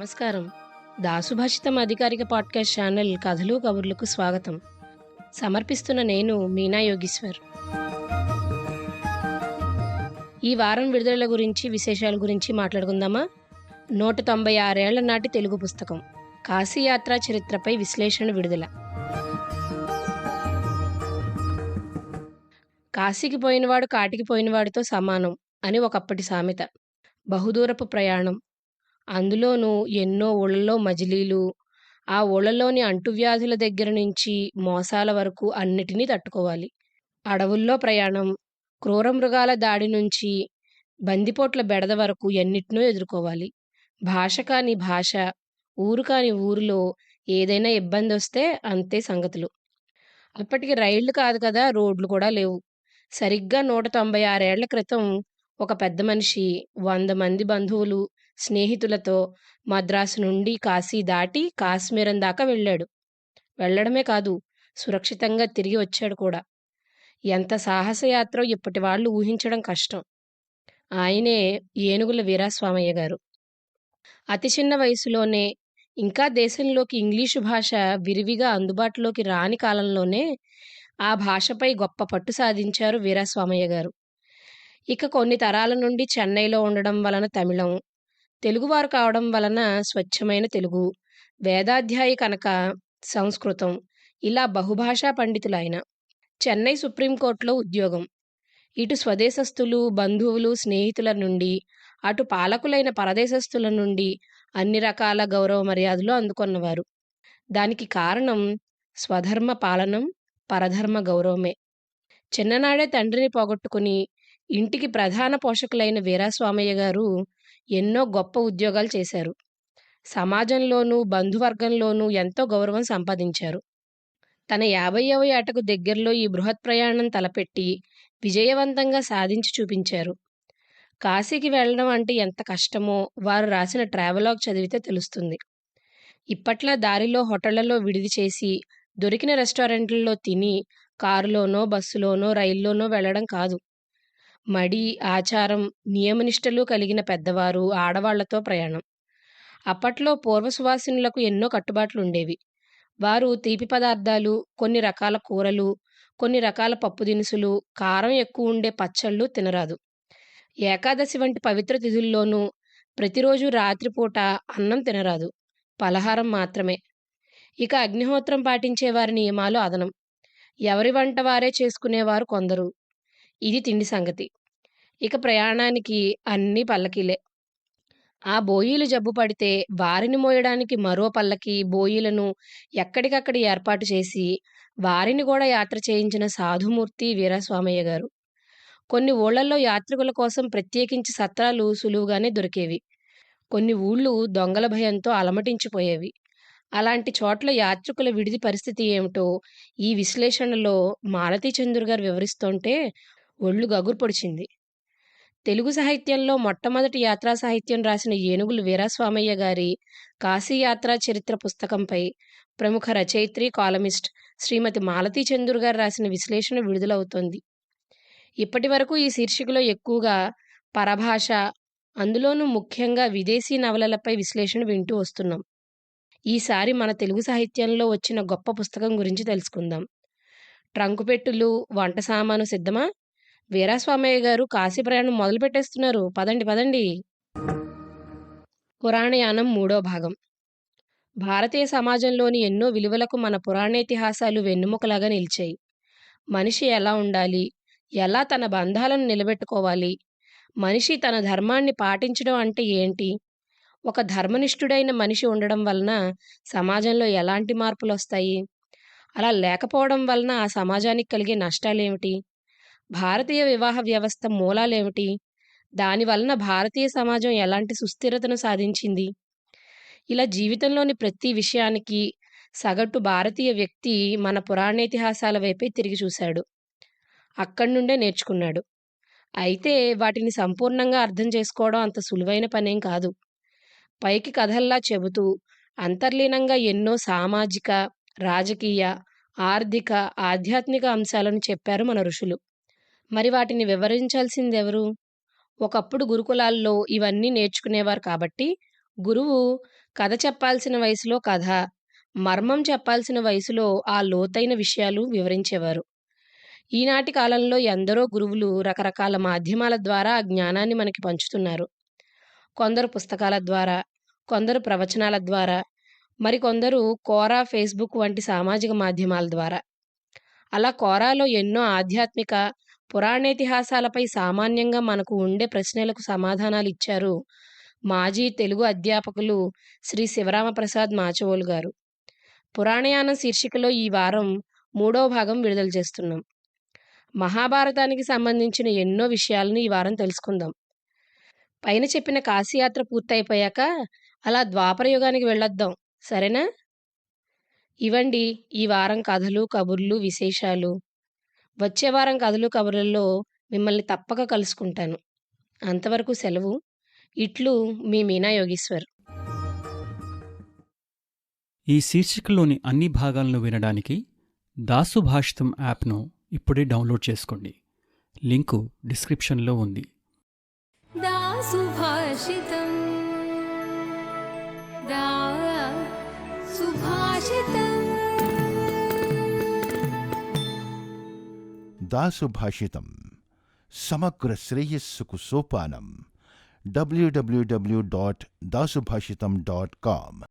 నమస్కారం. దాసుభాషితం అధికారిక podcast channel కథలు కబుర్లకు స్వాగతం. సమర్పిస్తున్న నేను మీనా యోగీశ్వర్. ఈ వారం విడుదల గురించి విశేషాల గురించి మాట్లాడుకుందామా? నూట తొంభై ఆరేళ్ళ నాటి తెలుగు పుస్తకం. కాశీయాత్ర చరిత్రపై విశ్లేషణ విడుదల. కాశీకి పోయినవాడు కాటికి పోయినవాడితో సమానం అని ఒకప్పటి సామెత. బహుదూరపు ప్రయాణం. అందులోనూ ఎన్నో ఊళ్ళలో మజిలీలు ఆ ఊళ్ళలోని అంటువ్యాధుల దగ్గర నుంచి మోసాల వరకు అన్నిటినీ తట్టుకోవాలి. అడవుల్లో ప్రయాణం క్రూర మృగాల దాడి నుంచి బందిపోట్ల బెడద వరకు ఎన్నిటినో ఎదుర్కోవాలి. భాష కాని భాష ఊరు కాని ఊరిలో ఏదైనా ఇబ్బంది వస్తే అంతే సంగతులు. అప్పటికి రైళ్ళు కాదు కదా రోడ్లు కూడా లేవు. సరిగ్గా నూట తొంభై ఆరేళ్ళ క్రితం ఒక పెద్ద మనిషి వంద మంది బంధువులు స్నేహితులతో మద్రాసు నుండి కాశీ దాటి కాశ్మీరం దాకా వెళ్ళాడు. వెళ్ళడమే కాదు సురక్షితంగా తిరిగి వచ్చాడు కూడా. ఎంత సాహసయాత్ర ఇప్పటి వాళ్ళు ఊహించడం కష్టం. ఆయనే ఏనుగుల వీరాస్వామయ్య గారు. అతి చిన్న వయసులోనే ఇంకా దేశంలోకి ఇంగ్లీషు భాష విరివిగా అందుబాటులోకి రాని కాలంలోనే ఆ భాషపై గొప్ప పట్టు సాధించారు వీరాస్వామయ్య గారు. ఇక కొన్ని తరాల నుండి చెన్నైలో ఉండడం వలన తమిళం తెలుగువారు కావడం వలన స్వచ్ఛమైన తెలుగు వేదాధ్యాయి కనుక సంస్కృతం ఇలా బహుభాషా పండితులైన. చెన్నై సుప్రీంకోర్టులో ఉద్యోగం. ఇటు స్వదేశస్థులు బంధువులు స్నేహితుల నుండి అటు పాలకులైన పరదేశస్థుల నుండి అన్ని రకాల గౌరవ మర్యాదలు అందుకున్నవారు. దానికి కారణం స్వధర్మ పాలనం పరధర్మ గౌరవమే. చిన్ననాడే తండ్రిని పోగొట్టుకుని ఇంటికి ప్రధాన పోషకులైన వీరాస్వామయ్య గారు ఎన్నో గొప్ప ఉద్యోగాలు చేశారు. సమాజంలోనూ బంధువర్గంలోనూ ఎంతో గౌరవం సంపాదించారు. తన యాభైవ ఏటకు దగ్గరలో ఈ బృహత్ ప్రయాణం తలపెట్టి విజయవంతంగా సాధించి చూపించారు. కాశీకి వెళ్ళడం అంటే ఎంత కష్టమో వారు రాసిన ట్రావెలాగ్ చదివితే తెలుస్తుంది. ఇప్పట్లా దారిలో హోటళ్ళలో విడిది చేసి దొరికిన రెస్టారెంట్లలో తిని కారులోనో బస్సులోనో రైల్లోనో వెళ్ళడం కాదు. మడి ఆచారం నియమనిష్టలు కలిగిన పెద్దవారు ఆడవాళ్ళతో ప్రయాణం. అప్పట్లో పూర్వసువాసినులకు ఎన్నో కట్టుబాట్లు ఉండేవి వారు తీపి పదార్థాలు కొన్ని రకాల కూరలు కొన్ని రకాల పప్పు దినుసులు కారం ఎక్కువ ఉండే పచ్చళ్ళు తినరాదు. ఏకాదశి వంటి పవిత్ర తిథుల్లోనూ ప్రతిరోజు రాత్రిపూట అన్నం తినరాదు. పలహారం మాత్రమే. ఇక అగ్నిహోత్రం పాటించే వారి నియమాలు అదనం. ఎవరి వంట వారే చేసుకునేవారు కొందరు. ఇది తిండి సంగతి. ఇక ప్రయాణానికి అన్నీ పల్లకీలే. ఆ బోయీలు జబ్బు పడితే వారిని మోయడానికి మరో పల్లకి బోయీలను ఎక్కడికక్కడ ఏర్పాటు చేసి వారిని కూడా యాత్ర చేయించిన సాధుమూర్తి వీరస్వామయ్య గారు. కొన్ని ఊళ్ళల్లో యాత్రికుల కోసం ప్రత్యేకించి సత్రాలు సులువుగానే దొరికేవి. కొన్ని ఊళ్ళు దొంగల భయంతో అలమటించిపోయేవి. అలాంటి చోట్ల యాత్రికుల విడిది పరిస్థితి ఏమిటో ఈ విశ్లేషణలో మాలతీ చంద్రు గారు వివరిస్తుంటే ఒళ్ళు గగురు పొడిచింది. తెలుగు సాహిత్యంలో మొట్టమొదటి యాత్రా సాహిత్యం రాసిన ఏనుగులు వీరాస్వామయ్య గారి కాశీయాత్రా చరిత్ర పుస్తకంపై ప్రముఖ రచయిత్రి కాలమిస్ట్ శ్రీమతి మాలతీ చంద్రు గారు రాసిన విశ్లేషణ విడుదలవుతోంది. ఇప్పటి వరకు ఈ శీర్షికలో ఎక్కువగా పరభాష అందులోనూ ముఖ్యంగా విదేశీ నవలలపై విశ్లేషణ వింటూ వస్తున్నాం. ఈసారి మన తెలుగు సాహిత్యంలో వచ్చిన గొప్ప పుస్తకం గురించి తెలుసుకుందాం. ట్రంకుపెట్టులు వంట సామాను సిద్ధమా? వీరాస్వామయ్య గారు కాశీ ప్రయాణం మొదలుపెట్టేస్తున్నారు. పదండి పదండి. పురాణయానం మూడో భాగం. భారతీయ సమాజంలోని ఎన్నో విలువలకు మన పురాణేతిహాసాలు వెన్నుముకలాగా నిలిచాయి. మనిషి ఎలా ఉండాలి? ఎలా తన బంధాలను నిలబెట్టుకోవాలి? మనిషి తన ధర్మాన్ని పాటించడం అంటే ఏంటి? ఒక ధర్మనిష్ఠుడైన మనిషి ఉండడం వలన సమాజంలో ఎలాంటి మార్పులు వస్తాయి అలా లేకపోవడం వలన ఆ సమాజానికి కలిగే నష్టాలేమిటి? భారతీయ వివాహ వ్యవస్థ మూలాలేమిటి? దాని వలన భారతీయ సమాజం ఎలాంటి సుస్థిరతను సాధించింది? ఇలా జీవితంలోని ప్రతి విషయానికి సగటు భారతీయ వ్యక్తి మన పురాణేతిహాసాల వైపే తిరిగి చూశాడు. అక్కడి నుండే నేర్చుకున్నాడు. అయితే వాటిని సంపూర్ణంగా అర్థం చేసుకోవడం అంత సులువైన పనేం కాదు. పైకి కథల్లా చెబుతూ అంతర్లీనంగా ఎన్నో సామాజిక రాజకీయ ఆర్థిక ఆధ్యాత్మిక అంశాలను చెప్పారు మన ఋషులు. మరి వాటిని వివరించాల్సిందెవరు ఒకప్పుడు గురుకులాల్లో ఇవన్నీ నేర్చుకునేవారు కాబట్టి గురువు కథ చెప్పాల్సిన వయసులో కథ, మర్మం చెప్పాల్సిన వయసులో ఆ లోతైన విషయాలు వివరించేవారు. ఈనాటి కాలంలో ఎందరో గురువులు రకరకాల మాధ్యమాల ద్వారా ఆ జ్ఞానాన్ని మనకి పంచుతున్నారు. కొందరు పుస్తకాల ద్వారా, కొందరు ప్రవచనాల ద్వారా, మరికొందరు కోరా, ఫేస్‌బుక్ వంటి సామాజిక మాధ్యమాల ద్వారా. అలా కోరాలో ఎన్నో ఆధ్యాత్మిక, పురాణేతిహాసాలపై సామాన్యంగా మనకు ఉండే ప్రశ్నలకు సమాధానాలు ఇచ్చారు మాజీ తెలుగు అధ్యాపకులు శ్రీ శివరామప్రసాద్ మాచవోలు గారు. పురాణయానం శీర్షికలో ఈ వారం మూడో భాగం విడుదల చేస్తున్నాం. మహాభారతానికి సంబంధించిన ఎన్నో విషయాలను ఈ వారం తెలుసుకుందాం. పైన చెప్పిన కాశీయాత్ర పూర్తయిపోయాక అలా ద్వాపర యుగానికి వెళ్ళొద్దాం. సరేనా? ఇవండి ఈ వారం కథలు, కబుర్లు, విశేషాలు. వచ్చే వారం కథలు, కబుర్లలో మిమ్మల్ని తప్పక కలుసుకుంటాను. అంతవరకు సెలవు. ఇట్లు మీ మీనా యోగీశ్వర్. ఈ శీర్షికలోని అన్ని భాగాలను వినడానికి దాసు భాషితం యాప్ను ఇప్పుడే డౌన్లోడ్ చేసుకోండి లింకు డిస్క్రిప్షన్లో ఉంది दा Dasubhashitam समग्रश्रेयस्सुकुसोपानं W W W dot Dasubhashita dot com